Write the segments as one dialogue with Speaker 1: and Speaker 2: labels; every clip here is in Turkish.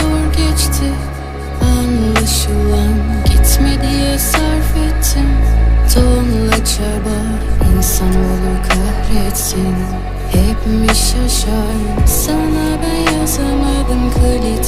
Speaker 1: zor geçti. Anlaşılan gitme diye sarf ettim. Tonla çaba insanoğlu kahretsin. Hep mi şaşar? Sana ben yazamadım klit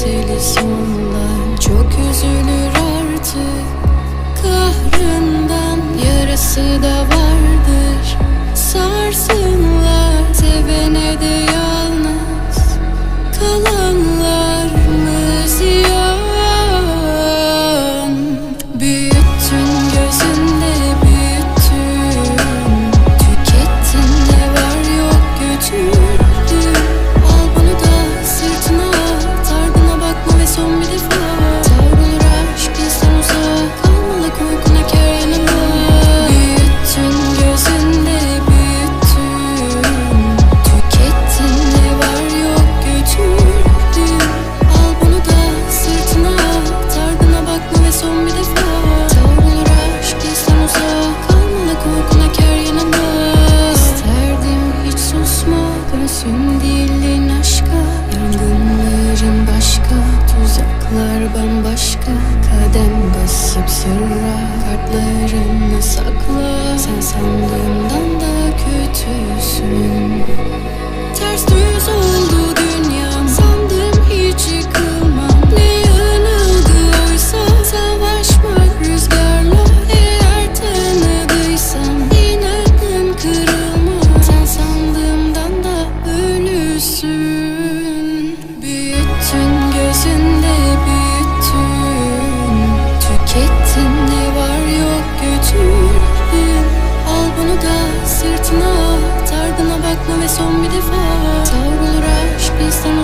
Speaker 1: susma dönsün dilin aşka. Yangınların başka tuzaklar bambaşka. Kadem basıp sırra kartlarını sakla. Sen sandığından da kötüsün.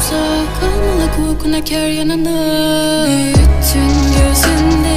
Speaker 1: uzak Anla kokuna kar yanına Bütün gözünde